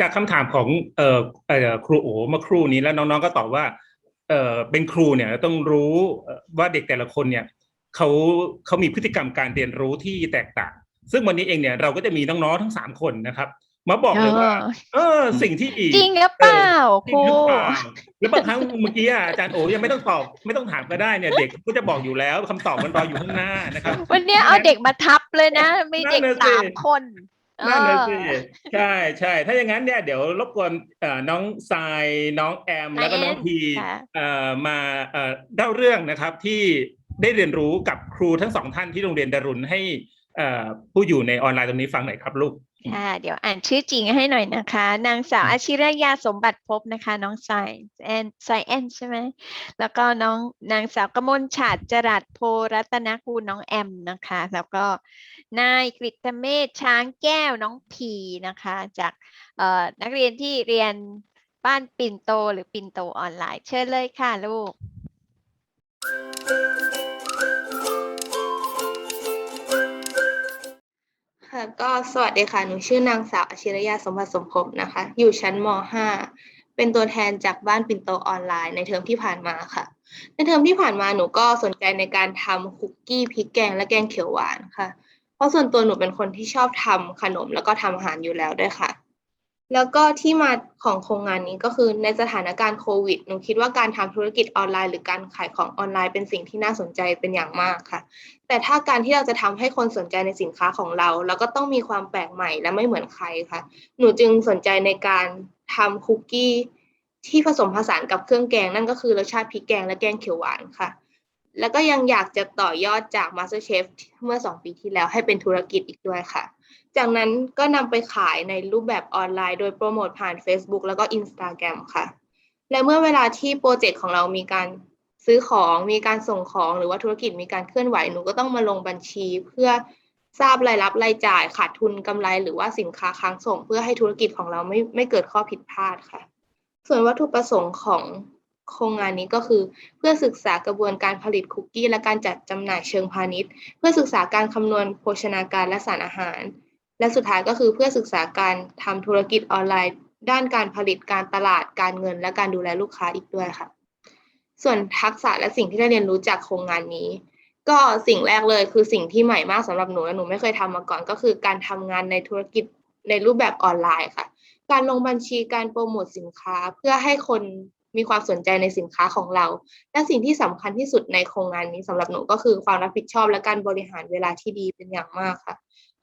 จากคำถามของเอ่อเอ่อครูโอเมื่อครู่นี้แล้วน้องๆก็ตอบว่าเอ่อเป็นครูเนี่ยต้องรู้เอ่อว่าเด็กแต่ละคนเนี่ยเขาเขามีพฤติกรรมการเรียนรู้ที่แตกต่าง ซึ่งวันนี้เองเนี่ยเราก็จะมีน้องๆทั้งสามคนนะครับ มาบอกเลยว่า เออสิ่งที่จริงหรือเปล่าจคริงรูหรือเปล่าแล้วบางครั้งเมื่อกี้อะอาจารย์โอยังไม่ต้องตอบไม่ต้องถามก็ได้เนี่ยเด็กก็จะบอกอยู่แล้วคำตอบมันรออยู่ข้างหน้านะครับ วันเนี้ยเอาเด็กมาทับเลยนะ มีเด็กนั่นน่ะสิสามคน นั่นนะสิเออใช่ใช่ถ้าอย่างนั้นเนี่ยเดี๋ยวรบกวนเอ่อน้องทรายน้องแอม แล้วก็น้องแอมพีค่ะเอ่อมาเอ่อเล่าเรื่องนะครับที่ได้เรียนรู้กับครูทั้งสองท่านที่โรงเรียนดารุณให้เอ่อผู้อยู่ในออนไลน์ตรงนี้ฟังหน่อยครับลูก ค่ะเดี๋ยวอ่านชื่อจริงให้หน่อยนะคะ นางสาวอาชิรยาสมบัติภพนะคะ น้องไซแอนไซแอนใช่ไหมแล้วก็น้องนางสาวกมลฉาดจรัสโพรัตนกูลน้องแอมนะคะ แล้วก็นายกฤตเมธช้างแก้วน้องพีนะคะ จากเอ่อนักเรียนที่เรียนบ้านปิ่นโตหรือปิ่นโตออนไลน์ เชิญเลยค่ะลูก ค่ะก็สวัสดีค่ะ หนูชื่อนางสาวอชิรยาสมบัติสมภพนะคะ อยู่ชั้นม .5 เป็นตัวแทนจากบ้านปิ่นโตออนไลน์ในเทอมที่ผ่านมาค่ะ ในเทอมที่ผ่านมาหนูก็สนใจในการทำคุกกี้พริกแกงและแกงเขียวหวานค่ะ เพราะส่วนตัวหนูเป็นคนที่ชอบทำขนมแล้วก็ทำอาหารอยู่แล้วด้วยค่ะ แล้วก็ที่มาของโครงงานนี้ก็คือในสถานการณ์โควิดหนูคิดว่าการทำธุรกิจออนไลน์ หรือการขายของออนไลน์เป็นสิ่งที่น่าสนใจเป็นอย่างมากค่ะ แต่ถ้าการที่เราจะทำให้คนสนใจในสินค้าของเรา แล้วก็ต้องมีความแปลกใหม่และไม่เหมือนใครค่ะ หนูจึงสนใจในการทำคุกกี้ที่ผสมผสานกับเครื่องแกงนั่นก็คือรสชาติพริกแกงและแกงเขียวหวานค่ะ แล้วก็ยังอยากจะต่อยอดจาก MasterChef เมื่อ 2 ปีที่แล้วให้เป็นธุรกิจอีกด้วยค่ะ จากนั้นก็นำไปขายในรูปแบบออนไลน์ โดยโปรโมทผ่าน Facebook แล้วก็ Instagram ค่ะ และเมื่อเวลาที่โปรเจกต์ของเรามีการซื้อของมีการส่งของหรือว่าธุรกิจมีการเคลื่อนไหวหนูก็ต้องมาลงบัญชีเพื่อทราบรายรับรายจ่ายขาดทุนกำไร หรือว่าสินค้าค้างส่ง เพื่อให้ธุรกิจของเราไม่ไม่เกิดข้อผิดพลาดค่ะ ส่วนวัตถุประสงค์ของโครงงานนี้ก็คือ เพื่อศึกษากระบวนการผลิตคุกกี้ และการจัดจำหน่ายเชิงพาณิชย์ เพื่อศึกษาการคำนวณโภชนาการและสารอาหาร และสุดท้ายก็คือเพื่อศึกษาการทำธุรกิจออนไลน์ ด้านการผลิตการตลาดการเงิน และการดูแลลูกค้าอีกด้วยค่ะ ส่วนทักษะและสิ่งที่ได้เรียนรู้จากโครงงานนี้ ก็สิ่งแรกเลยคือสิ่งที่ใหม่มากสำหรับหนูและหนูไม่เคยทำมาก่อน ก็คือการทำงานในธุรกิจในรูปแบบออนไลน์ค่ะ การลงบัญชีการโปรโมทสินค้าเพื่อให้คนมีความสนใจในสินค้าของเรา และสิ่งที่สำคัญที่สุดในโครงงานนี้สำหรับหนูก็คือความรับผิดชอบและการบริหารเวลาที่ดีเป็นอย่างมากค่ะ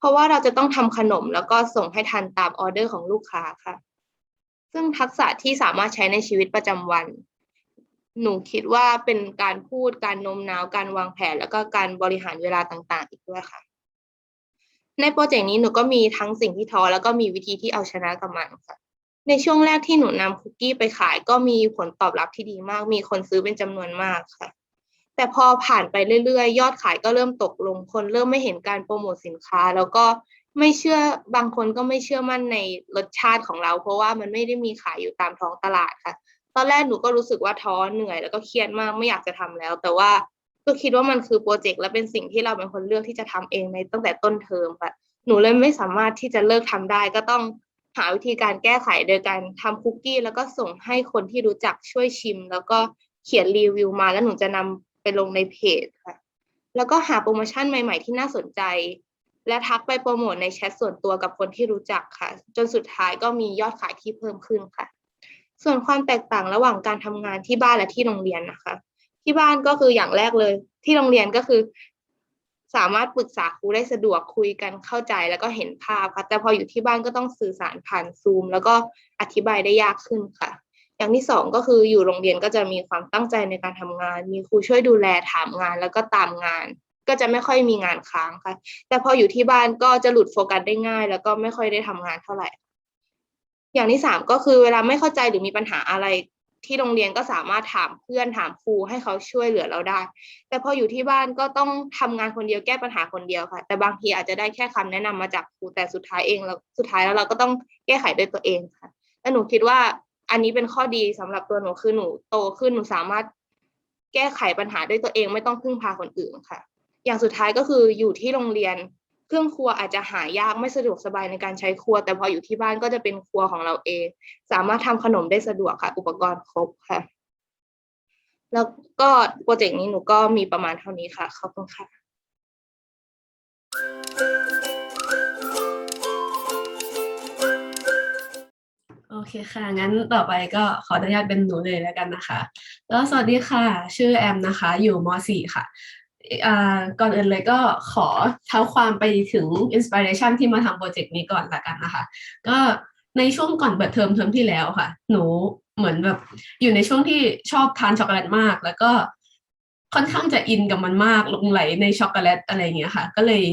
เพราะว่าเราจะต้องทำขนมแล้วก็ส่งให้ทันตามออเดอร์ของลูกค้าค่ะ ซึ่งทักษะที่สามารถใช้ในชีวิตประจำวัน หนูคิดว่าเป็นการพูดการโน้มน้าว การวางแผน แล้วก็การบริหารเวลาต่างๆ อีกด้วยค่ะ ในโปรเจกต์นี้หนูก็มีทั้งสิ่งที่ท้อแล้วก็มีวิธีที่เอาชนะกับมันค่ะในช่วงแรกที่หนูนำคุกกี้ไปขายก็มีผลตอบรับที่ดีมาก มีคนซื้อเป็นจำนวนมากค่ะ แต่พอผ่านไปเรื่อยๆ ยอดขายก็เริ่มตกลงคน เริ่มไม่เห็นการโปรโมทสินค้า แล้วก็ไม่เชื่อบางคนก็ไม่เชื่อมั่นในรสชาติของเรา เพราะว่ามันไม่ได้มีขายอยู่ตามท้องตลาดค่ะ ตอนแรกหนูก็รู้สึกว่าท้อเหนื่อยแล้วก็เครียดมากไม่อยากจะทำแล้ว แต่ว่าก็คิดว่ามันคือโปรเจกต์และเป็นสิ่งที่เราเป็นคนเลือกที่จะทำเองในตั้งแต่ต้นเทอมค่ะหนูเลยไม่สามารถที่จะเลิกทำได้ ก็ต้องหาวิธีการแก้ไขโดยการทำคุกกี้ แล้วก็ส่งให้คนที่รู้จักช่วยชิม แล้วก็เขียนรีวิวมาแล้วหนูจะนำ ไปลงในเพจค่ะ แล้วก็หาโปรโมชั่นใหม่ ๆ ที่น่าสนใจ และทักไปโปรโมทในแชทส่วนตัวกับคนที่รู้จักค่ะ จนสุดท้ายก็มียอดขายที่เพิ่มขึ้นค่ะ ส่วนความแตกต่างระหว่างการทำงานที่บ้านและที่โรงเรียนนะคะ ที่บ้านก็คืออย่างแรกเลย ที่โรงเรียนก็คือ สามารถปรึกษาครูได้สะดวกคุยกันเข้าใจแล้วก็เห็นภาพค่ะ แต่พออยู่ที่บ้านก็ต้องสื่อสารผ่านซูม แล้วก็อธิบายได้ยากขึ้นค่ะ อย่างที่สองก็คืออยู่โรงเรียนก็จะมีความตั้งใจในการทำงาน มีครูช่วยดูแลถามงานแล้วก็ตามงาน ก็จะไม่ค่อยมีงานค้างค่ะ แต่พออยู่ที่บ้านก็จะหลุดโฟกัสได้ง่าย แล้วก็ไม่ค่อยได้ทำงานเท่าไหร่ อย่างที่สามก็คือเวลาไม่เข้าใจหรือมีปัญหาอะไรที่โรงเรียนก็สามารถถามเพื่อนถามครูให้เขาช่วยเหลือเราได้ แต่พออยู่ที่บ้านก็ต้องทำงานคนเดียวแก้ปัญหาคนเดียวค่ะ แต่บางทีอาจจะได้แค่คำแนะนำมาจากครูแต่สุดท้ายเองแล้วสุดท้ายแล้วเราก็ต้องแก้ไขด้วยตัวเองค่ะ และหนูคิดว่า อันนี้เป็นข้อดีสำหรับตัวหนูคือหนูโตขึ้นหนูสามารถแก้ไขปัญหาด้วยตัวเองไม่ต้องพึ่งพาคนอื่นค่ะ อย่างสุดท้ายก็คืออยู่ที่โรงเรียน เครื่องครัวอาจจะหายากไม่สะดวกสบายในการใช้ครัว แต่พออยู่ที่บ้านก็จะเป็นครัวของเราเอง สามารถทำขนมได้สะดวกค่ะ อุปกรณ์ครบค่ะ แล้วก็โปรเจกต์นี้หนูก็มีประมาณเท่านี้ค่ะขอบคุณค่ะ โอเคค่ะ งั้นต่อไปก็ขออนุญาตเป็นหนูเลยแล้วกันนะคะ แล้วสวัสดีค่ะ ชื่อแอมนะคะ อยู่ม .4 ค่ะอ่าก่อนอื่นเลยก็ขอเท้าความไปถึงอินสปิเรชันที่มาทำโปรเจกต์นี้ก่อนละกันนะคะ ก็ในช่วงก่อนเปิดเทอมเทอมที่แล้วค่ะ หนูเหมือนแบบอยู่ในช่วงที่ชอบทานช็อกโกแลตมาก แล้วก็ค่อนข้างจะอินกับมันมากลงไหลในช็อกโกแลตอะไรอย่างเงี้ยค่ะ ก็เลย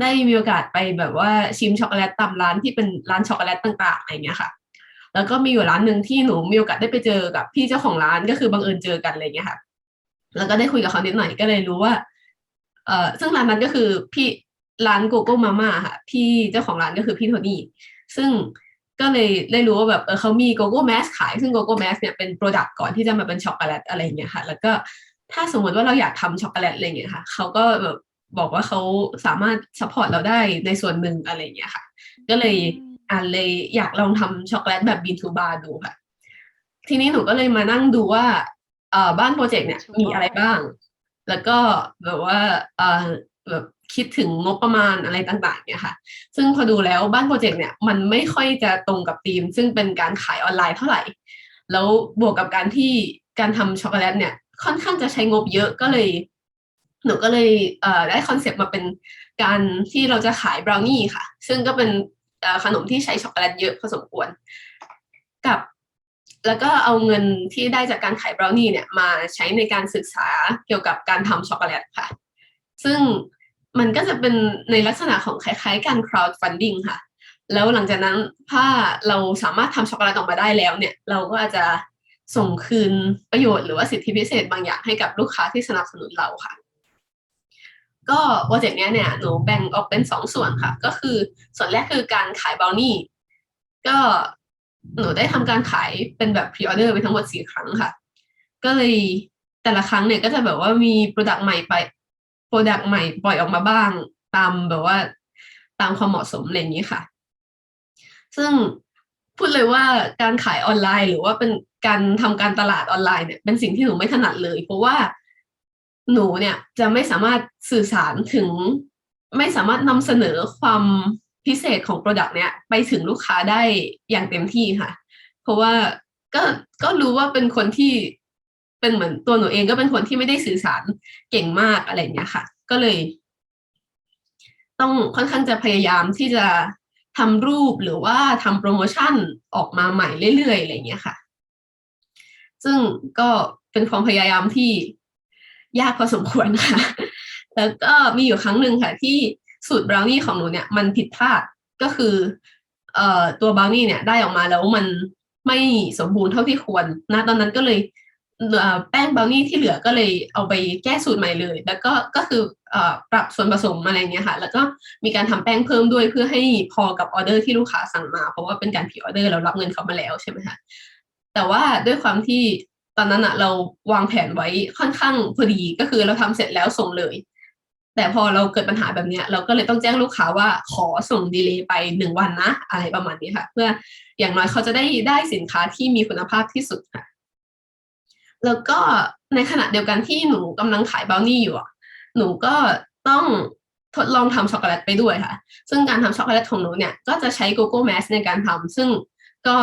ได้มีโอกาสไปแบบว่าชิมช็อกโกแลตตามร้านที่เป็นร้านช็อกโกแลตต่างๆอะไรเงี้ยค่ะ แล้วก็มีอยู่ร้านหนึ่งที่หนูมีโอกาสได้ไปเจอกับพี่เจ้าของร้านก็คือบังเอิญเจอกันอะไรเงี้ยค่ะ แล้วก็ได้คุยกับเขานิดหน่อยก็เลยรู้ว่า เออซึ่งร้านนั้นก็คือพี่ร้านโกโก้มาม่าค่ะ พี่เจ้าของร้านก็คือพี่โทนี่ซึ่งก็เลยได้รู้ว่าแบบเออเขามีโกโก้แมสขาย ซึ่งโกโก้แมสเนี่ยเป็นโปรดักต์ก่อนที่จะมาเป็นช็อกโกแลตอะไรเงี้ยค่ะ แล้วก็ถ้าสมมติว่าเราอยากทำช็อกโกแลตอะไรเงี้ยค่ะเขาก็แบบ บอกว่าเขาสามารถซัพพอร์ตเราได้ในส่วนหนึ่งอะไรอย่างเงี้ยค่ะ ก็เลยอ่านเลยอยากลองทำช็อกโกแลตแบบบีนทูบาร์ดูค่ะ ทีนี้หนูก็เลยมานั่งดูว่าเอ่อบ้านโปรเจกต์เนี่ยมีอะไรบ้าง แล้วก็แบบว่าเอ่อแบบคิดถึงงบประมาณอะไรต่าง ๆ เนี่ยค่ะ ซึ่งพอดูแล้วบ้านโปรเจกต์เนี่ยมันไม่ค่อยจะตรงกับธีม ซึ่งเป็นการขายออนไลน์เท่าไหร่ แล้วบวกกับการที่การทำช็อกโกแลตเนี่ยค่อนข้างจะใช้งบเยอะก็เลย หนูก็เลยเอ่อได้คอนเซปต์มาเป็นการที่เราจะขายบราวนี่ค่ะ ซึ่งก็เป็นขนมที่ใช้ช็อกโกแลตเยอะพอสมควร กับ แล้วก็เอาเงินที่ได้จากการขายบราวนี่เนี่ยมาใช้ในการศึกษาเกี่ยวกับการทำช็อกโกแลตค่ะ ซึ่งมันก็จะเป็นในลักษณะของคล้ายๆการ crowdfunding ค่ะ แล้วหลังจากนั้นถ้าเราสามารถทำช็อกโกแลตออกมาได้แล้วเนี่ย เราก็อาจจะส่งคืนประโยชน์หรือว่าสิทธิพิเศษบางอย่างให้กับลูกค้าที่สนับสนุนเราค่ะ ก็โปรเจกต์เนี้ยเนี่ยหนูแบ่งออกเป็นสองส่วนค่ะ ก็คือส่วนแรกคือการขายบราวนี่ก็หนูได้ทำการขายเป็นแบบพรีออเดอร์ไปทั้งหมดสี่ครั้งค่ะ ก็เลยแต่ละครั้งเนี่ยก็จะแบบว่ามีโปรดักต์ใหม่ไปโปรดักต์ใหม่ปล่อยออกมาบ้าง ตามแบบว่าตามความเหมาะสมอะไรอย่างนี้ค่ะ ซึ่งพูดเลยว่าการขายออนไลน์ หรือว่าเป็นการทำการตลาดออนไลน์เนี่ยเป็นสิ่งที่หนูไม่ถนัดเลย เพราะว่า หนูเนี่ยจะไม่สามารถสื่อสารถึง ไม่สามารถนำเสนอความพิเศษของโปรดักต์เนี้ยไปถึงลูกค้าได้อย่างเต็มที่ค่ะ เพราะว่าก็ก็รู้ว่าเป็นคนที่เป็นเหมือนตัวหนูเองก็เป็นคนที่ไม่ได้สื่อสารเก่งมากอะไรอย่างเงี้ยค่ะ ก็เลย ต้องค่อนข้างจะพยายามที่จะทำรูปหรือว่าทำโปรโมชั่นออกมาใหม่เรื่อยๆอะไรอย่างเงี้ยค่ะ ซึ่งก็เป็นความพยายามที่ ยากพอสมควรค่ะ แล้วก็มีอยู่ครั้งหนึ่งค่ะ ที่สูตรบราวนี่ของหนูเนี่ยมันผิดพลาดก็คือเอ่อตัวบราวนี่เนี่ยได้ออกมาแล้วมันไม่สมบูรณ์เท่าที่ควรนะตอนนั้นก็เลยแป้งบราวนี่ที่เหลือก็เลยเอาไปแก้สูตรใหม่เลย แล้วก็ก็คือปรับส่วนผสมอะไรเงี้ยค่ะ แล้วก็มีการทำแป้งเพิ่มด้วยเพื่อให้พอกับออเดอร์ที่ลูกค้าสั่งมา เพราะว่าเป็นการพรีออเดอร์เรารับเงินเขามาแล้วใช่ไหมคะแต่ว่าด้วยความที่ ตอนนั้นอะเราวางแผนไว้ค่อนข้างพอดีก็คือเราทำเสร็จแล้วส่งเลย แต่พอเราเกิดปัญหาแบบเนี้ย เราก็เลยต้องแจ้งลูกค้าว่าขอส่งดีเลย์ไปหนึ่งวันนะอะไรประมาณนี้ค่ะ เพื่ออย่างน้อยเขาจะได้ได้สินค้าที่มีคุณภาพที่สุดค่ะ แล้วก็ในขณะเดียวกันที่หนูกำลังขายบราวนี่อยู่หนูก็ต้องทดลองทำช็อกโกแลตไปด้วยค่ะ ซึ่งการทำช็อกโกแลตของหนูเนี่ย ก็จะใช้โกโก้แมสในการทำซึ่งก็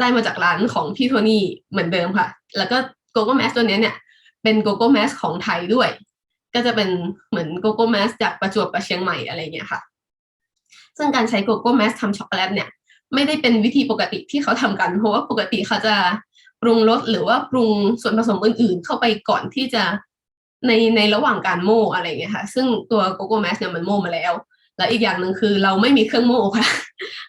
ได้มาจากร้านของพี่โทนี่เหมือนเดิมค่ะ แล้วก็โกโก้แมสตัวนี้เนี่ย เป็นโกโก้แมสของไทยด้วย ก็จะเป็นเหมือนโกโก้แมสจากประจวบกับเชียงใหม่อะไรเงี้ยค่ะ ซึ่งการใช้โกโก้แมสทำช็อกโกแลตเนี่ยไม่ได้เป็นวิธีปกติที่เขาทำกัน เพราะว่าปกติเขาจะปรุงรสหรือว่าปรุงส่วนผสมอื่น ๆ เข้าไปก่อนที่จะในในระหว่างการโม่อะไรเงี้ยค่ะ ซึ่งตัวโกโก้แมสเนี่ยมันโม่มาแล้ว แล้วอีกอย่างหนึ่งคือเราไม่มีเครื่องโม่ค่ะ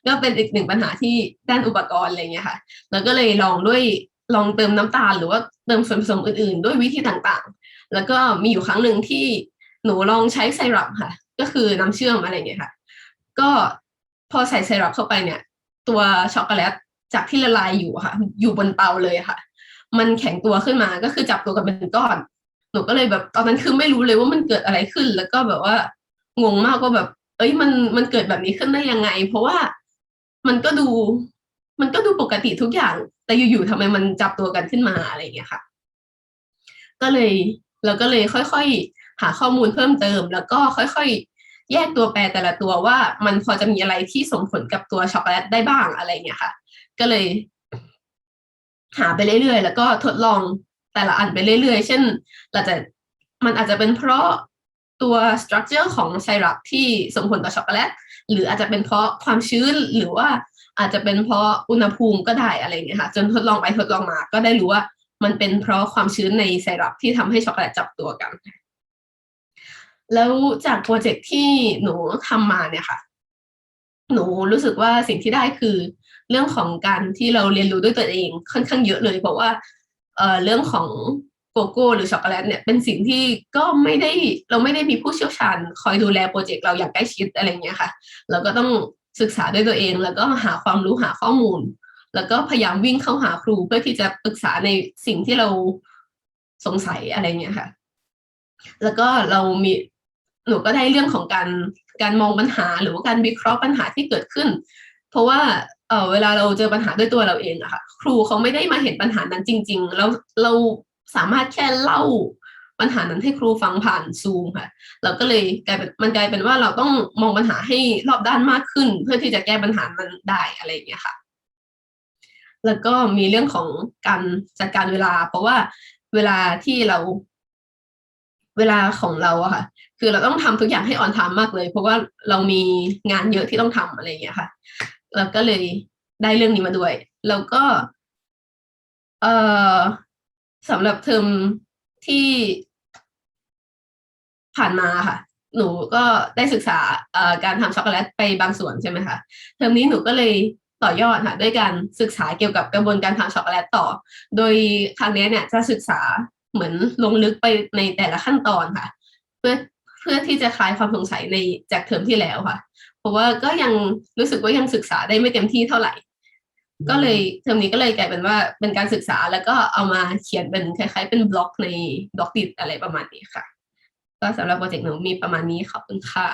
ก็เป็นอีกหนึ่งปัญหาที่ด้านอุปกรณ์อะไรเงี้ยค่ะแล้วก็เลยลองด้วยลองเติมน้ำตาลหรือว่าเติมส่วนผสมอื่นๆ ด้วยวิธีต่างๆ แล้วก็มีอยู่ครั้งหนึ่งที่หนูลองใช้ไซรัปค่ะ ก็คือน้ำเชื่อมอะไรเงี้ยค่ะ ก็พอใส่ไซรัปเข้าไปเนี่ย ตัวช็อกโกแลตจากที่ละลายอยู่ค่ะ อยู่บนเตาเลยค่ะ มันแข็งตัวขึ้นมาก็คือจับตัวกันเป็นก้อน หนูก็เลยแบบตอนนั้นคือไม่รู้เลยว่ามันเกิดอะไรขึ้น แล้วก็แบบว่างงมากว่าแบบ เอ้ยมันมันเกิดแบบนี้ขึ้นได้ยังไง เพราะว่ามันก็ดู มันก็ดูปกติทุกอย่าง แต่อยู่ๆทำไมมันจับตัวกันขึ้นมาอะไรอย่างเงี้ยค่ะ ก็เลยเราก็เลยค่อยๆ หาข้อมูลเพิ่มเติม แล้วก็ค่อยๆ แยกตัวแปรแต่ละตัวว่ามันพอจะมีอะไรที่ส่งผลกับตัวช็อกโกแลตได้บ้างอะไรเงี้ยค่ะ ก็เลย หาไปเรื่อยๆ แล้วก็ทดลองแต่ละอันไปเรื่อยๆ เช่นเราจะมันอาจจะเป็นเพราะ ตัวสตรัคเจอร์ของไซรัปที่ส่งผลต่อช็อกโกแลตหรืออาจจะเป็นเพราะความชื้นหรือว่าอาจจะเป็นเพราะอุณหภูมิก็ได้อะไรเงี้ยค่ะจนทดลองไปทดลองมา ก็ได้รู้ว่ามันเป็นเพราะความชื้นในไซรัปที่ทำให้ช็อกโกแลตจับตัวกัน แล้วจากโปรเจกต์ที่หนูทำมาเนี่ยค่ะ หนูรู้สึกว่าสิ่งที่ได้คือ เรื่องของการที่เราเรียนรู้ด้วยตัวเองค่อนข้างเยอะเลย เพราะว่าเออเรื่องของ โกโก้หรือช็อกโกแลตเนี่ยเป็นสิ่งที่ก็ไม่ได้เราไม่ได้มีผู้เชี่ยวชาญคอยดูแลโปรเจกต์เราอย่างใกล้ชิดอะไรเงี้ยค่ะ เราก็ต้องศึกษาด้วยตัวเอง แล้วก็หาความรู้หาข้อมูล แล้วก็พยายามวิ่งเข้าหาครูเพื่อที่จะปรึกษาในสิ่งที่เราสงสัยอะไรเงี้ยค่ะ แล้วก็เรามีหนูก็ได้เรื่องของการการมองปัญหาหรือว่าการวิเคราะห์ปัญหาที่เกิดขึ้น เพราะว่าเออเวลาเราเจอปัญหาด้วยตัวเราเองอะค่ะ ครูเขาไม่ได้มาเห็นปัญหานั้นจริง ๆ แล้วเรา สามารถแค่เล่าปัญหานั้นให้ครูฟังผ่านซูมค่ะ เราก็เลยกลายเป็นมันกลายเป็นว่าเราต้องมองปัญหาให้รอบด้านมากขึ้น เพื่อที่จะแก้ปัญหานั้นได้อะไรอย่างเงี้ยค่ะ แล้วก็มีเรื่องของการจัดการเวลา เพราะว่าเวลาที่เรา เวลาของเราอะค่ะ คือเราต้องทำทุกอย่างให้ออนไทม์มากเลย เพราะว่าเรามีงานเยอะที่ต้องทำอะไรอย่างเงี้ยค่ะเราก็เลยได้เรื่องนี้มาด้วย แล้วก็ เอ่อ สำหรับเทอมที่ผ่านมาค่ะ หนูก็ได้ศึกษาการทำช็อกโกแลตไปบางส่วนใช่ไหมคะเทอมนี้หนูก็เลยต่อยอดค่ะด้วยการศึกษาเกี่ยวกับกระบวนการทำช็อกโกแลตต่อ โดยครั้งนี้เนี่ยจะศึกษาเหมือนลงลึกไปในแต่ละขั้นตอนค่ะ เพื่อเพื่อที่จะคลายความสงสัยในจากเทอมที่แล้วค่ะ เพราะว่าก็ยังรู้สึกว่ายังศึกษาได้ไม่เต็มที่เท่าไหร่ ก็เลยเทอมนี้ก็เลยกลายเป็นว่าเป็นการศึกษาแล้วก็เอามาเขียนเป็นคล้ายๆ เป็นบล็อกในบล็อกดิดอะไรประมาณนี้ค่ะ ก็สำหรับโปรเจกต์หนูมีประมาณนี้ขอบคุณค่ะ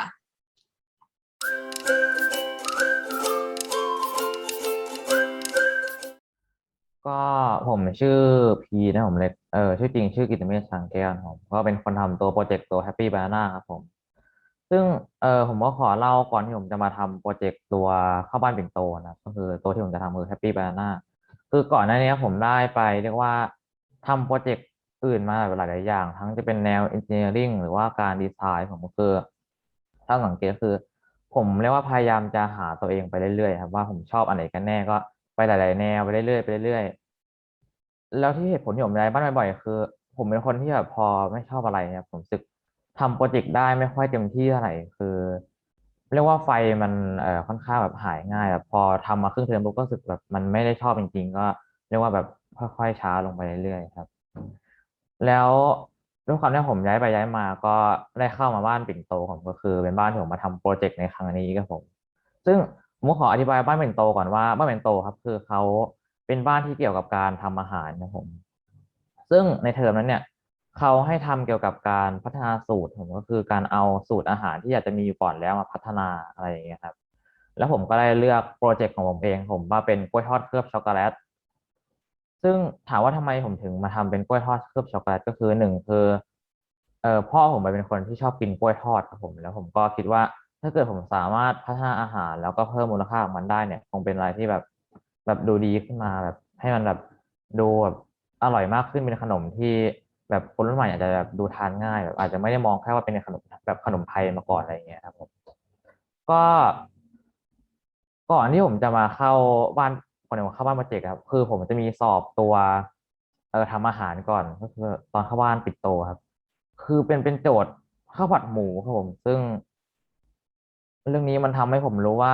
ก็ผมชื่อพีนะผมเล็กเออชื่อจริงชื่อกิตติเมธสังแก้วนผมก็เป็นคนทำตัวโปรเจกต์ตัว Happy Banana ครับผม ซึ่งเออผมก็ขอเล่าก่อนที่ผมจะมาทำโปรเจกต์ตัวเข้าบ้านปิ่นโตนะครับก็คือตัวที่ผมจะทำคือ Happy Banana คือก่อนหน้านี้ผมได้ไปเรียกว่าทำโปรเจกต์อื่นมาหลายๆอย่าง ทั้งจะเป็นแนว Engineering หรือว่าการดีไซน์ผมก็คือถ้าสังเกตคือ ผมเรียกว่าพยายามจะหาตัวเองไปเรื่อยๆครับว่าผมชอบอันไหนกันแน่ก็ไปหลาย ๆ แนวไปเรื่อยๆไปเรื่อยๆแล้วที่เหตุผลที่ผมย้ายบ้านบ่อยๆคือ ผมเป็นคนที่แบบพอไม่ชอบอะไรเนี่ยผมสึก ทำโปรเจกต์ได้ไม่ค่อยเต็มที่เท่าไหร่คือ เรียกว่าไฟมันเอ่อค่อนข้างแบบหายง่ายแบบพอทำมาครึ่งเทอมปุ๊บก็รู้สึกแบบมันไม่ได้ชอบจริง ๆ ก็ เรียกว่าแบบค่อยๆช้าลงไปเรื่อยๆครับ แล้วด้วยความที่ผมย้ายไปย้ายมาก็ได้เข้ามาบ้านปิ่นโตผมก็คือเป็นบ้านที่ผมมาทำโปรเจกต์ในครั้งนี้ครับผม ซึ่งผมขออธิบายบ้านปิ่นโตก่อนว่าบ้านปิ่นโตครับ คือเขาเป็นบ้านที่เกี่ยวกับการทำอาหารนะผม ซึ่งในเทอมนั้นเนี่ย เขาให้ทำเกี่ยวกับการพัฒนาสูตรผมก็คือการเอาสูตรอาหารที่อยากจะมีอยู่ก่อนแล้วมาพัฒนาอะไรอย่างเงี้ยครับ แล้วผมก็ได้เลือกโปรเจกต์ของผมเองผมว่าเป็นกล้วยทอดเคลือบช็อกโกแลตซึ่งถามว่าทำไมผมถึงมาทำเป็นกล้วยทอดเคลือบช็อกโกแลตก็คือหนึ่งคือเอ่อพ่อผมเป็นคนที่ชอบกินกล้วยทอดครับผมแล้วผมก็คิดว่าถ้าเกิดผมสามารถพัฒนาอาหาร แล้วก็เพิ่มมูลค่าของมันได้เนี่ย คงเป็นอะไรที่แบบแบบดูดีขึ้นมาแบบให้มันแบบดูแบบอร่อยมากขึ้นเป็นขนมที่ แบบคนรุ่นใหม่อาจจะแบบดูทานง่ายแบบอาจจะไม่ได้มองแค่ว่าเป็นขนมแบบขนมไทยมาก่อนอะไรเงี้ยครับผมก็ก่อนที่ผมจะมาเข้าบ้านก่อนที่ผมเข้าบ้านโปรเจกครับ คือผมจะมีสอบตัวเออทำอาหารก่อนก็คือตอนเข้าบ้านปิดโตครับ คือเป็นเป็นโจทย์ข้าวผัดหมูครับผม ซึ่ง เรื่องนี้มันทำให้ผมรู้ว่า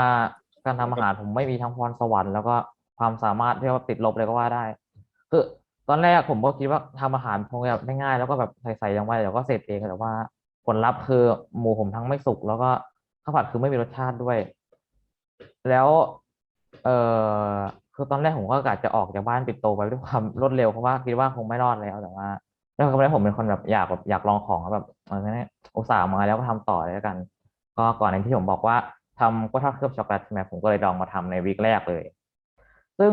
การทำอาหารผมไม่มีทั้งพรสวรรค์แล้วก็ความสามารถที่ว่าติดลบเลยก็ว่าได้ คือ ตอนแรกผมก็คิดว่าทำอาหารคงแบบง่ายๆแล้วก็แบบใส่ๆลงไปเดี๋ยวก็เสร็จเองแต่ว่าผลลัพธ์คือหมูผมทั้งไม่สุกแล้วก็ข้าวผัดคือไม่มีรสชาติด้วย แล้ว เออคือตอนแรกผมก็กะจะออกจากบ้านปิดโตไปด้วยความรวดเร็วเพราะว่าคิดว่าคงไม่รอดแล้วแต่ว่าแล้วก็ไม่ได้ผมเป็นคนแบบอยากแบบอยากลองของแบบเอองั้นอุตส่าห์มาแล้วก็ทำต่อเลยแล้วกัน ก็ก่อนในที่ผมบอกว่าทำกล้วยทอดเคลือบช็อกโกแลตใช่ไหมผมก็เลยลองมาทำในวีคแรกเลย ซึ่ง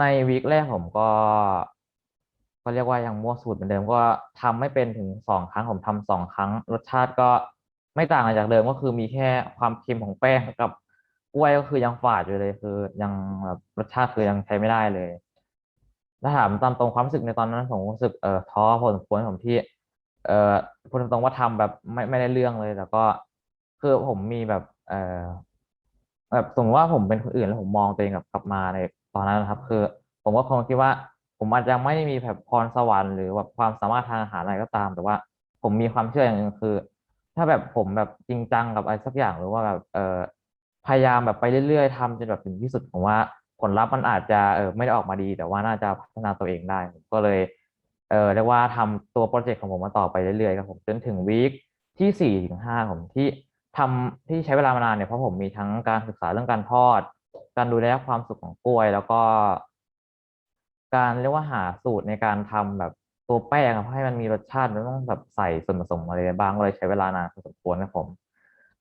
ในวีคแรกผมก็ก็เรียกว่ายังมั่วสูตรเหมือนเดิมก็ทำไม่เป็นถึงสองครั้งผมทำสองครั้ง รสชาติก็ไม่ต่างอะไรจากเดิมก็คือมีแค่ความเค็มของแป้งกับกล้วยก็คือยังฝาดอยู่เลยคือ ยังแบบรสชาติคือยังใช้ไม่ได้เลยถ้าถามตามตรงความรู้สึกในตอนนั้นผมรู้สึกเอ่อท้อพอสมควรผมที่ เอ่อพูดตรงว่าทำแบบไม่ไม่ได้เรื่องเลยแล้วก็คือผมมีแบบ เอ่อแบบสมมติว่าผมเป็นคนอื่นแล้วผมมองตัวเองแบบกลับมาใน อนนั้นนะครับ คือ ผมก็คงคิดว่า ผมอาจจะไม่ได้มีแบบพรสวรรค์หรือแบบความสามารถทางอาหารอะไรก็ตาม แต่ว่าผมมีความเชื่ออย่างหนึ่งคือ ถ้าแบบผมแบบจริงจังกับอะไรสักอย่างหรือว่าแบบเอ่อพยายามแบบไปเรื่อยๆทำจนแบบถึงที่สุดผมว่าผลลัพธ์มันอาจจะเออไม่ได้ออกมาดี แต่ว่าน่าจะพัฒนาตัวเองได้ผมก็เลยเออเรียกว่าทำตัวโปรเจกต์ของผมมาต่อไปเรื่อยๆครับผมจนถึงวีคที่สี่ถึงห้าผมที่ทำที่ใช้เวลามานานเนี่ยเพราะผมมีทั้งการศึกษาเรื่องการทอด การดูแลความสุขของกล้วย แล้วก็ การเรียกว่าหาสูตรในการทำแบบตัวแป้งอให้มันมีรสชาติมันต้องแบบใส่ส่วนผสมอะไรบ้างก็เลยใช้เวลานานพอสมควรนะผม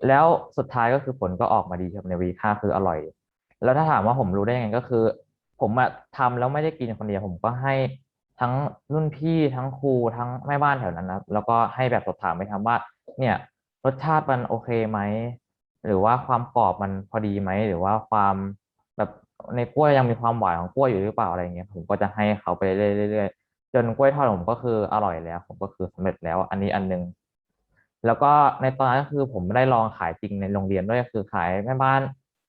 แล้วสุดท้ายก็คือผลก็ออกมาดีครับในวีคห้าคืออร่อย แล้วถ้าถามว่าผมรู้ได้ยังไงก็คือ ผมอะทำแล้วไม่ได้กินคนเดียวผมก็ให้ทั้งรุ่นพี่ทั้งครูทั้งแม่บ้านแถวนั้นนะแล้วก็ให้แบบสอบถามไปทำว่า เนี่ย รสชาติมันโอเคไหมหรือว่าความกรอบมันพอดีไหมหรือว่าความ ในกล้วยยังมีความหวานของกล้วยอยู่หรือเปล่าอะไรเงี้ยผมก็จะให้เขาไปเรื่อยๆจนกล้วยทอดผมก็คืออร่อยแล้ว ผมก็คือสำเร็จแล้ว อันนี้อันหนึงแล้วก็ในตอนนั้นก็คือผมได้ลองขายจริงในโรงเรียนด้วยคือขายแม่บ้าน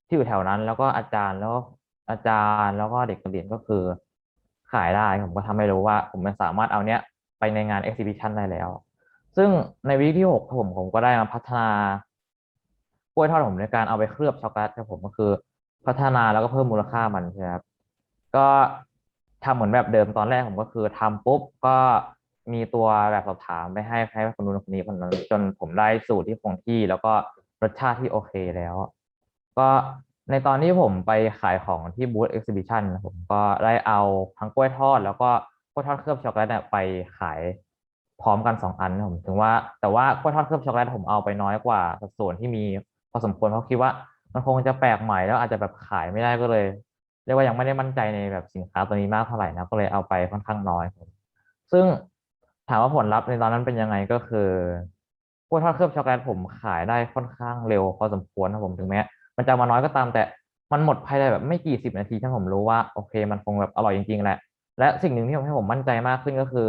ที่อยู่แถวนั้น แล้วก็อาจารย์แล้วก็อาจารย์แล้วก็เด็กเรียนก็คือ ขายได้ผมก็ทำให้รู้ว่า ผมมันสามารถเอาเนี้ยไปในงาน exhibition ได้แล้ว ซึ่งในวีคที่หกผมผมก็ได้มาพัฒนากล้วยทอดผมในการเอาไปเคลือบช็อกโกแลตครับผมก็คือ พัฒนาแล้วก็เพิ่มมูลค่ามันใช่ไหมครับ ก็ทำเหมือนแบบเดิมตอนแรกผมก็คือทำปุ๊บก็มีตัวแบบสอบถามไปให้ให้คนนู้นคนนี้คนนั้นจนผมได้สูตรที่คงที่ แล้วก็รสชาติที่โอเคแล้ว ก็ในตอนที่ผมไปขายของที่บูธเอ็กซิบิชันผมก็ได้เอาทั้งกล้วยทอด แล้วก็กล้วยทอดเคลือบช็อกโกแลตไปขายพร้อมกันสองอันผมถึงว่าแต่ว่ากล้วยทอดเคลือบช็อกโกแลตผมเอาไปน้อยกว่าสัดส่วนที่มีพอสมควรเพราะคิดว่า มันคงจะแปลกใหม่แล้วอาจจะแบบขายไม่ได้ก็เลยเรียกว่ายังไม่ได้มั่นใจในแบบสินค้าตัวนี้มากเท่าไหร่นะก็เลยเอาไปค่อนข้างน้อยครับซึ่งถามว่าผลลัพธ์ในตอนนั้นเป็นยังไงก็คือกล้วยทอดเคลือบช็อกโกแลตผมขายได้ค่อนข้างเร็วพอสมควรนะผมถึงแม้มันจะมาน้อยก็ตามแต่มันหมดภายในแบบไม่กี่สิบนาทีถ้าผมรู้ว่าโอเค มันคงแบบอร่อยจริงๆแหละ และสิ่งหนึ่งที่ทำให้ผมมั่นใจมากขึ้นก็คือ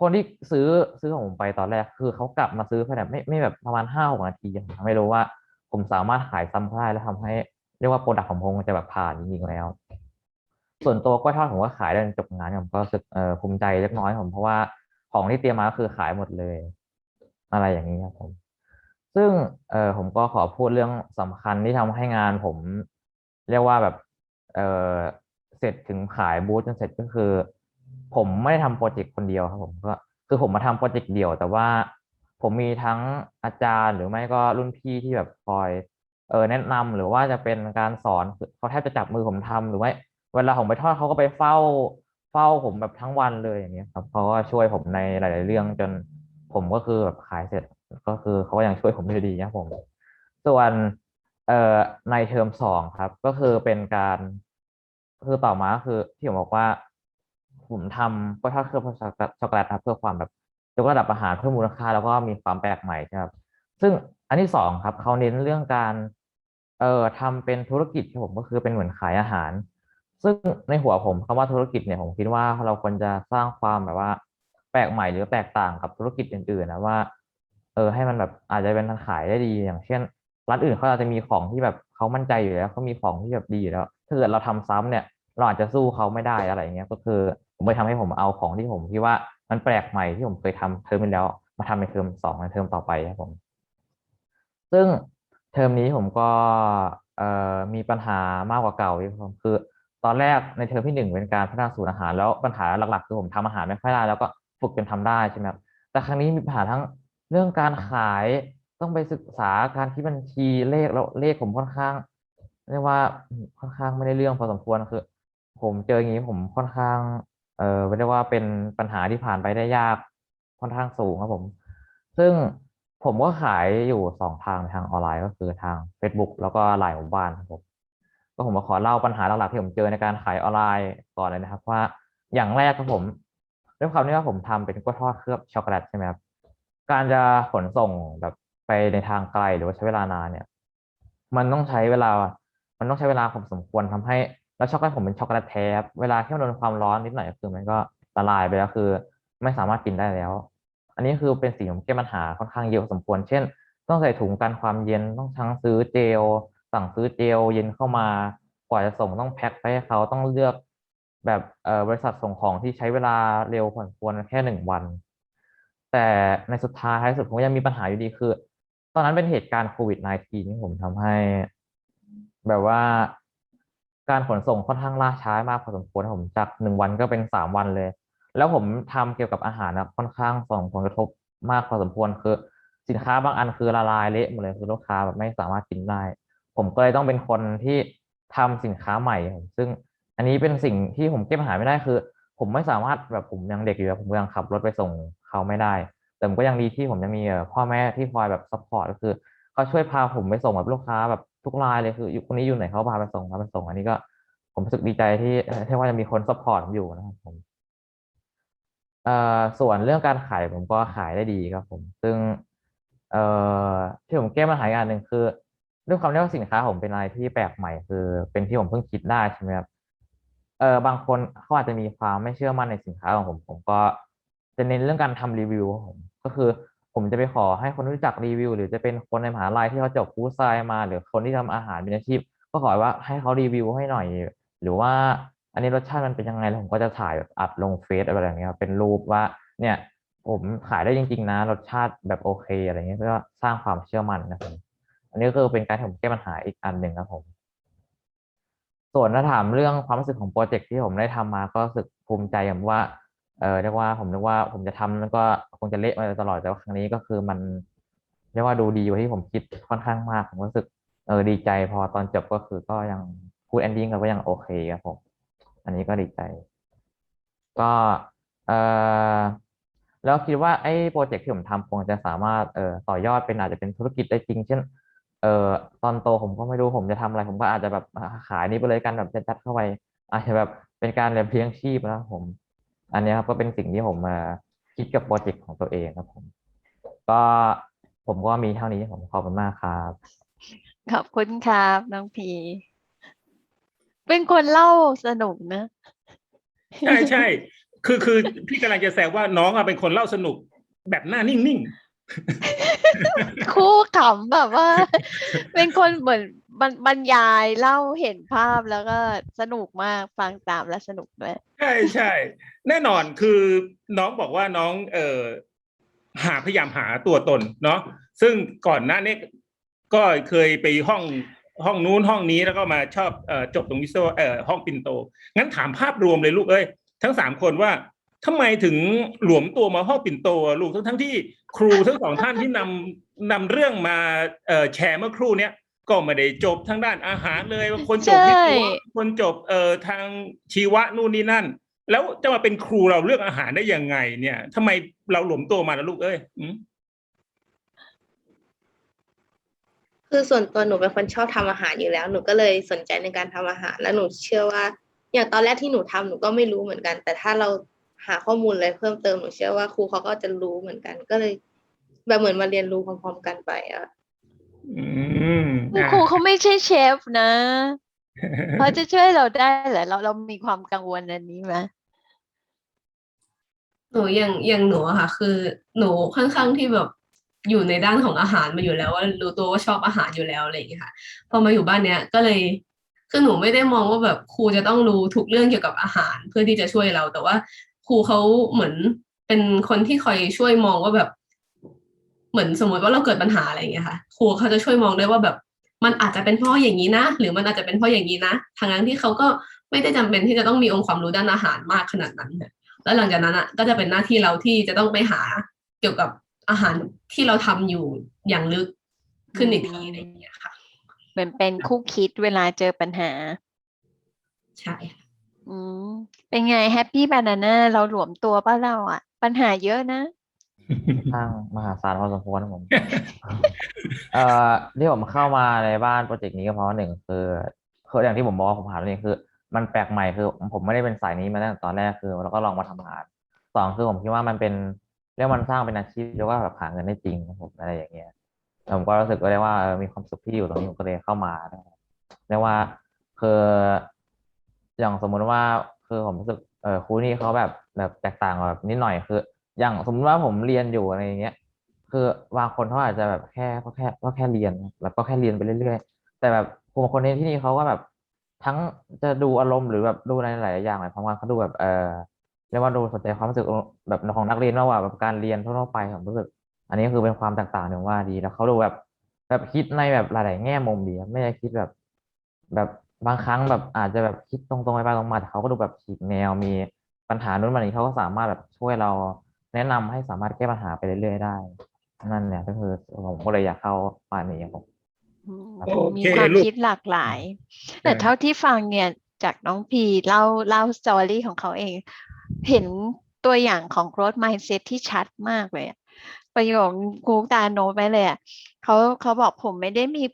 คนที่ซื้อซื้อของผมไปตอนแรกคือเขากลับมาซื้อภายในไม่ไม่แบบประมาณห้าหกนาทีผมทำให้รู้ว่า ผมสามารถขายซ้ำได้และทำให้เรียกว่าโปรดักต์ของผมมันจะแบบผ่านจริงๆแล้ว ส่วนตัวกล้วยทอดผมก็ขายได้จบงานผมก็รู้สึกภูมิใจเล็กน้อยผมเพราะว่าของที่เตรียมมาก็คือขายหมดเลย อะไรอย่างนี้ครับผม ซึ่งเออผมก็ขอพูดเรื่องสำคัญที่ทำให้งานผม เรียกว่าแบบเออเสร็จถึงขายบูธจนเสร็จก็คือ ผมไม่ได้ทำโปรเจกต์คนเดียวครับผมก็คือผมมาทำโปรเจกต์เดียว แต่ว่า ผมมีทั้งอาจารย์หรือไม่ก็รุ่นพี่ที่แบบคอย เออแนะนำหรือว่าจะเป็นการสอนเขาแทบจะจับมือผมทำหรือไม่เวลาผมไปทอดเขาก็ไปเฝ้าเฝ้าผมแบบทั้งวันเลยอย่างเงี้ยครับเขาก็ช่วยผมในหลาย ๆ เรื่องจนผมก็คือแบบขายเสร็จก็คือเขาก็ยังช่วยผมอยู่ดีนะผม ส่วนเอ่อในเทอมสองครับ ก็คือเป็นการคือต่อมาคือที่ผมบอกว่า ผมทำกล้วยทอดเคลือบช็อกโกแลตช็อกโกแลตครับเพื่อความแบบ ยกระดับอาหารเพิ่มมูลค่าแล้วก็มีความแปลกใหม่ครับ ซึ่งอันที่สองครับเขาเน้นเรื่องการเอ่อทำเป็นธุรกิจครับผมก็คือเป็นเหมือนขายอาหาร ซึ่งในหัวผมคำว่าธุรกิจเนี่ยผมคิดว่าเราควรจะสร้างความแบบว่า แปลกใหม่หรือแตกต่างกับธุรกิจอื่นๆนะว่า เออให้มันแบบอาจจะเป็นทางขายได้ดีอย่างเช่นร้านอื่นเขาอาจจะมีของที่แบบเขามั่นใจอยู่แล้วเขามีของที่แบบดีอยู่แล้ว ถ้าเกิดเราทำซ้ำเนี่ย เราอาจจะสู้เขาไม่ได้อะไรเงี้ยก็คือผมไปทำให้ผมเอาของที่ผมคิดว่า มันแปลกใหม่ที่ผมเคยทำเทอมที่แล้ว มาทำในเทอมสองในเทอมต่อไปครับผม ซึ่งเทอมนี้ผมก็มีปัญหามากกว่าเก่าครับผมคือตอนแรกในเทอมที่หนึ่งเป็นการพัฒนาสูตรอาหาร แล้วปัญหาหลักๆ คือผมทำอาหารไม่ค่อยได้แล้วก็ฝึกจนทำได้ใช่ไหมครับแต่ครั้งนี้มีปัญหาทั้งเรื่องการขายต้องไปศึกษาการคิดบัญชีเลขแล้วเลขผมค่อนข้างเรียกว่าค่อนข้างไม่ได้เรื่องพอสมควรคือ ผมเจออย่างนี้ผมค่อนข้าง เออเรียกว่าเป็นปัญหาที่ผ่านไปได้ยากค่อนข้างสูงครับผม ซึ่งผมก็ขายอยู่สองทางทางออนไลน์ก็คือทาง Facebook แล้วก็ไลน์หมู่บ้านครับผมก็ผมมาขอเล่าปัญหาหลักๆที่ผมเจอในการขายออนไลน์ก่อนเลยนะครับ ว่าอย่างแรกครับผมด้วยความที่ว่าผมทำเป็นกล้วยทอดเคลือบช็อกโกแลตใช่ไหมครับการจะขนส่งแบบไปในทางไกลหรือว่าใช้เวลานานเนี่ย มันต้องใช้เวลา มันต้องใช้เวลาผมสมควรทำให้ แล้วช็อกโกแลตผมเป็นช็อกโกแลตแท้ครับเวลาที่มันโดนความร้อนนิดหน่อยก็คือมันก็ละลายไปแล้วคือ ไม่สามารถกินได้แล้ว อันนี้คือเป็นสิ่งที่ผมแก้ปัญหาค่อนข้างเยอะสมควร เช่น ต้องใส่ถุงกันความเย็นต้องทั้งซื้อเจล สั่งซื้อเจลเย็นเข้ามากว่าจะส่งต้องแพ็คไปให้เขาต้องเลือกแบบเอ่อบริษัทส่งของที่ใช้เวลาเร็วพอสมควรแค่หนึ่งวัน แต่ในสุดท้ายท้ายสุดผมยังมีปัญหาอยู่ดีคือ ตอนนั้นเป็นเหตุการณ์โควิด -19 ที่ผมทำให้ แบบว่า การขนส่งค่อนข้างล่าช้ามากพอสมควรผมจากหนึ่งวันก็เป็นสามวันเลย แล้วผมทำเกี่ยวกับอาหารนะค่อนข้างส่งผลกระทบมากพอสมควรคือ สินค้าบางอันคือละลายเละหมดเลยคือลูกค้าแบบไม่สามารถกินได้ ผมก็เลยต้องเป็นคนที่ทำสินค้าใหม่ผมซึ่งอันนี้เป็นสิ่งที่ผมแก้ปัญหาไม่ได้คือ ผมไม่สามารถแบบผมยังเด็กอยู่อะผมยังขับรถไปส่งเขาไม่ได้ แต่ผมก็ยังดีที่ผมยังมีเอ่อพ่อแม่ที่คอยแบบซัพพอร์ตก็คือเขาช่วยพาผมไปส่งแบบลูกค้าแบบ ทุกรายเลยคืออยู่คนนี้อยู่ไหนเขาพาไปส่งพาไปส่ง อันนี้ก็ผมรู้สึกดีใจที่เอ่อที่ว่าจะมีคนซัพพอร์ตผมอยู่นะครับผมเอ่อส่วนเรื่องการขายผมก็ขายได้ดีครับ ผม ซึ่ง เอ่อที่ผมแก้ปัญหาอีกอันหนึ่งคือด้วยความที่ว่าสินค้าผมเป็นอะไรที่แปลกใหม่ คือ เป็นที่ผมเพิ่งคิดได้ใช่ไหมครับเออบางคนเขาอาจจะมีความไม่เชื่อมั่นในสินค้าของผม ผมก็จะเน้นเรื่องการทำรีวิวของผมก็คือ ผมจะไปขอให้คนรู้จักรีวิว หรือจะเป็นคนในมหาลัยที่เขาจบฟู้ดไซน์มา หรือคนที่ทำอาหารเป็นอาชีพ ก็ขอว่าให้เขารีวิวให้หน่อย หรือว่าอันนี้รสชาติมันเป็นยังไงแล้วผมก็จะถ่ายแบบอัดลงเฟซอะไรแบบนี้ครับเป็นรูปว่าเนี่ยผมขายได้จริง ๆ นะ รสชาติแบบโอเคอะไรเงี้ยเพื่อสร้างความเชื่อมั่นนะครับอันนี้ก็คือเป็นการที่ผมแก้ปัญหาอีกอันหนึ่งครับผม ส่วนถ้าถามเรื่องความรู้สึกของโปรเจกต์ที่ผมได้ทำมาก็รู้สึกภูมิใจอย่างว่า เออเรียกว่าผมนึกว่าผมจะทำแล้วก็คงจะเละมาตลอดแต่ว่าครั้งนี้ก็คือมันเรียกว่าดูดีกว่าที่ผมคิดค่อนข้างมากผมรู้สึกเออดีใจพอตอนจบก็คือก็ยังพูดแอนดิ้งก็ยังโอเคครับผมอันนี้ก็ดีใจ ก็เออแล้วคิดว่าไอ้โปรเจกต์ที่ผมทำคงจะสามารถเอ่อต่อยอดเป็นอาจจะเป็นธุรกิจได้จริง เช่นเอ่อตอนโตผมก็ไม่รู้ผมจะทำอะไร ผมก็อาจจะแบบขายนี่ไปเลยกันแบบจัดๆเข้าไปอาจจะแบบเป็นการเลี้ยงชีพนะผม อันนี้ครับก็เป็นสิ่งที่ผมมาคิดกับโปรเจกต์ของตัวเองครับผม ก็ผมก็มีเท่านี้ผมขอบคุณมากครับ ขอบคุณครับน้องพี เป็นคนเล่าสนุกนะ ใช่ใช่คือคือพี่กำลังจะแซวว่าน้องอะเป็นคนเล่าสนุกแบบหน้านิ่ง คู่ขำแบบว่า เป็นคนเหมือนบรรบรรยายเล่าเห็นภาพแล้วก็สนุกมากฟังตามและสนุกด้วยใช่ใช่แน่นอนคือน้องบอกว่าน้องเอ่อหาพยายามหาตัวตนเนาะซึ่งก่อนหน้านี้ก็เคยไปห้องห้องนู้นห้องนี้แล้วก็มาชอบเอ่อจบตรงวิศวะเอ่อห้องปินโต งั้นถามภาพรวมเลยลูกเอ้ยทั้งสามคนว่า ทำไมถึงหลวมตัวมาห้องปิ่นโตอะลูกทั้งทั้งที่ครูทั้งสองท่านที่นำนำเรื่องมาเอ่อแชร์เมื่อครู่เนี้ยก็ไม่ได้จบทางด้านอาหารเลยบางคนจบวิศวะใช่คนจบเอ่อทางชีวะนู่นนี่นั่น แล้วจะมาเป็นครูเราเรื่องอาหารได้ยังไง เนี่ยทำไมเราหลวมตัวมาล่ะลูกเอ้ยอืมคือส่วนตัวหนูเป็นคนชอบทำอาหารอยู่แล้ว หนูก็เลยสนใจในการทำอาหาร แล้วหนูเชื่อว่า อย่างตอนแรกที่หนูทำหนูก็ไม่รู้เหมือนกัน แต่ถ้าเรา หาข้อมูลอะไรเพิ่มเติมหนูเชื่อว่าครูเขาก็จะรู้เหมือนกัน ก็เลยแบบเหมือนมาเรียนรู้พร้อมๆกันไปอะอืมคุณครูเขาไม่ใช่เชฟนะเขาจะช่วยเราได้เหรอเราเรามีความกังวลอันนี้ไหมหนูอย่างอย่างหนูอะค่ะ คือหนูค่อนข้างที่แบบอยู่ในด้านของอาหารมาอยู่แล้วว่ารู้ตัวว่าชอบอาหารอยู่แล้วอะไรอย่างเงี้ยค่ะพอมาอยู่บ้านเนี้ยก็เลยคือหนูไม่ได้มองว่าแบบครูจะต้องรู้ทุกเรื่องเกี่ยวกับอาหารเพื่อที่จะช่วยเรา แต่ว่า ครูเขาเหมือนเป็นคนที่คอยช่วยมองว่าแบบ เหมือนสมมติว่าเราเกิดปัญหาอะไรอย่างเงี้ยค่ะ ครูเขาจะช่วยมองได้ว่าแบบ มันอาจจะเป็นเพราะอย่างนี้นะ หรือมันอาจจะเป็นเพราะอย่างนี้นะทางนั้นที่เขาก็ไม่ได้จำเป็นที่จะต้องมีองค์ความรู้ด้านอาหารมากขนาดนั้นค่ะแล้วหลังจากนั้นอะก็จะเป็นหน้าที่เราที่จะต้องไปหาเกี่ยวกับอาหารที่เราทำอยู่อย่างลึกขึ้นอีกทีอะไรอย่างเงี้ยค่ะเหมือนเป็นคู่คิดเวลาเจอปัญหา ใช่ค่ะ อืม เป็นไงแฮปปี้บานาน่าเราหลวมตัวป่ะเราอะ ปัญหาเยอะนะข้างมหาศาลพอสมควรนะผม เอ่อที่ผมเข้ามาในบ้านโปรเจกต์นี้ก็เพราะว่าหนึ่งคือคืออย่างที่ผมบอกว่าผมหาเองคือ มันแปลกใหม่คือผมไม่ได้เป็นสายนี้มาตั้งแต่ตอนแรกคือเราก็ลองมาทำงานสองคือผมคิดว่ามันเป็นเรียกว่ามันสร้างเป็นอาชีพแล้วก็แบบหาเงินได้จริงครับผมอะไรอย่างเงี้ยแล้วผมก็รู้สึกก็ได้ว่าเออมีความสุขที่อยู่ตรงนี้ผมก็เลยเข้ามานะครับเรียกว่าคือ อย่างสมมุติว่าคือผมรู้สึกเออครูนี่เขาแบบแบบแตกต่างกว่าแบบนิดหน่อยคือ อย่างสมมติว่าผมเรียนอยู่อะไรอย่างเงี้ย คือบางคนเขาอาจจะแบบแค่ก็แค่ก็แค่เรียนแบบก็แค่เรียนไปเรื่อยๆ แต่แบบครูบางคนในที่นี่เขาก็แบบทั้งจะดูอารมณ์หรือแบบดูในหลายๆอย่างหมายความว่าเขาดูแบบเออเรียกว่าดูสนใจความรู้สึกแบบของนักเรียนมากกว่าแบบการเรียนทั่วๆไปผมรู้สึก อันนี้คือเป็นความแตกต่างหนึ่งว่าดีแล้วเขาดูแบบ แบบคิดในแบบหลายๆแง่มุมดีไม่ได้คิดแบบ แบบ บางครั้งแบบอาจจะแบบคิดตรงๆไปบ้างตรงมาแต่เขาก็ดูแบบฉีกแนวมีปัญหานู้นปัญหานี้เขาก็สามารถแบบช่วยเราแนะนำให้สามารถแก้ปัญหาไปเรื่อยๆได้ นั่นเนี่ยก็คือผมก็เลยอยากเข้าป่านนี้ครับผมอืมโอมีเคความลูกคิดหลากหลาย แต่เออเท่าที่ฟังเนี่ยจากน้องพีเล่าเล่าสตอรี่ของเขาเอง เห็นตัวอย่างของ growth mindset ที่ชัดมากเลยอะประโยคครูตาโน้ตไว้เลยอะเขาเขาบอกผมไม่ได้มี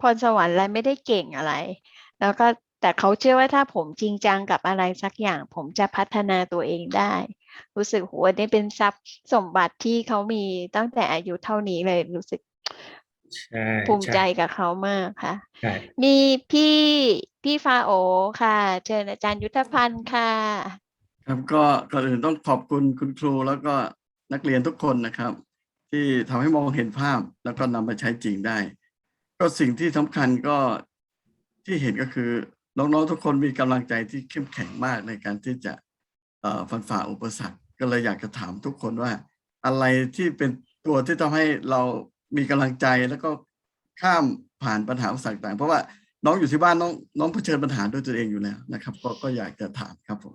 พรสวรรค์และไม่ได้เก่งอะไร แล้วก็แต่เขาเชื่อว่าถ้าผมจริงจังกับอะไรสักอย่าง ผมจะพัฒนาตัวเองได้ รู้สึกโหอันนี้เป็นทรัพย์สมบัติที่เขามีตั้งแต่อายุเท่านี้เลยรู้สึกใช่ภูมิใจช่กับเขามากค่ะใช่มีพี่พี่ฟาโอค่ะเชิญอาจารย์ยุทธพันธ์ค่ะ ครับก็ก่อนอื่นต้องขอบคุณคุณครูแล้วก็นักเรียนทุกคนนะครับ ที่ทำให้มองเห็นภาพแล้วก็นำไปใช้จริงได้ ก็สิ่งที่สำคัญก็ ที่เห็นก็คือน้องๆทุกคนมีกำลังใจที่เข้มแข็งมากในการที่จะเอ่อฟันฝ่าอุปสรรค ก็เลยอยากจะถามทุกคนว่า อะไรที่เป็นตัวที่ทำให้เรามีกำลังใจแล้วก็ข้ามผ่านปัญหาอุปสรรคต่างเพราะว่าน้องอยู่ที่บ้านน้องน้องเผชิญปัญหาด้วยตัวเองอยู่แล้วนะครับ ก็ก็อยากจะถามครับผม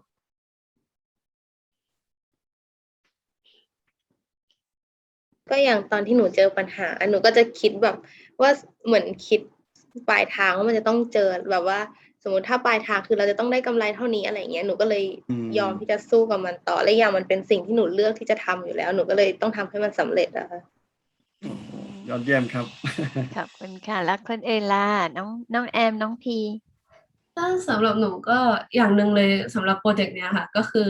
ก็อย่างตอนที่หนูเจอปัญหาหนูก็จะคิดแบบว่าเหมือนคิด ปลายทางว่ามันจะต้องเจอแบบว่า สมมติถ้าปลายทางคือเราจะต้องได้กำไรเท่านี้อะไรเงี้ยหนูก็เลยอืมยอมที่จะสู้กับมันต่อและอย่างมันเป็นสิ่งที่หนูเลือกที่จะทำอยู่แล้วหนูก็เลยต้องทำให้มันสำเร็จอะค่ะโอ้โหยอดเยี่ยมครับขอบคุณค่ะแล้วคนเอล่าน้องน้องแอมน้องพีถ้าสำหรับหนูก็อย่างหนึ่งเลยสำหรับโปรเจกต์เนี้ยค่ะ ก็คือ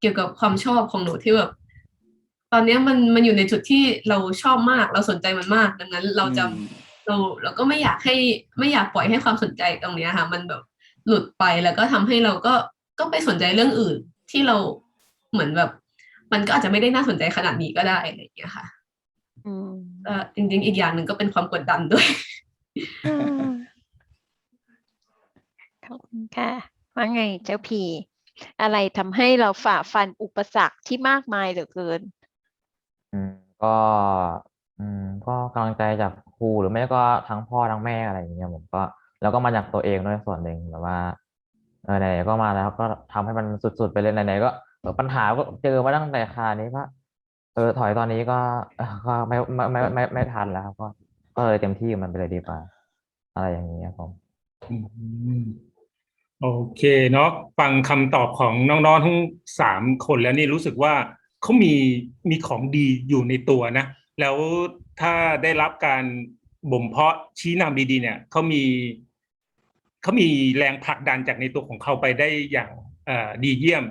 เกี่ยวกับความชอบของหนูที่แบบตอนเนี้ยมันมันอยู่ในจุดที่เราชอบมาก เราสนใจมันมาก ดังนั้นเราจะอืม เราเราก็ไม่อยากให้ไม่อยากปล่อยให้ความสนใจตรงเนี้ยค่ะ มันแบบหลุดไปแล้วก็ทำให้เราก็ก็ไปสนใจเรื่องอื่นที่เราเหมือนแบบ มันก็อาจจะไม่ได้น่าสนใจขนาดนี้ก็ได้อะไรอย่างเงี้ยค่ะอืมเอ่อจริง ๆ อีกอย่างหนึ่งก็เป็นความกดดันด้วยอ่าขอบคุณค่ะว่าไงเจ้าพีอะไรทำให้เราฝ่าฟันอุปสรรคที่มากมายเหลือเกิน อืมก็ อืม ก็กำลังใจจากค รูหรือไม่ก็ทั้งพ่อทั้งแม่อะไรอย่างเงี้ยผมก็ แล้วก็มาจากตัวเองด้วยส่วนหนึ่งแบบว่าเออไหนก็มาแล้วก็ทำให้มันสุดๆไปเลยไหนๆก็ปัญหาก็เจอมาตั้งแต่คานี้ก็เออถอยตอนนี้ก็ก็ไม่ไม่ไม่ไม่ไม่ทันแล้วครับก็ก็เลยเต็มที่มันไปเลยดีกว่าอะไรอย่างนี้ครับผมอืมโอเคเนาะฟังคำตอบของน้องๆทั้งสามคนแล้วนี่รู้สึกว่าเขามีมีของดีอยู่ในตัวนะ แล้วถ้าได้รับการบ่มเพาะชี้นำดีๆ เนี่ยเขามีเขามีแรงผลักดันจากในตัวของเขาไปได้อย่างดีเยี่ยม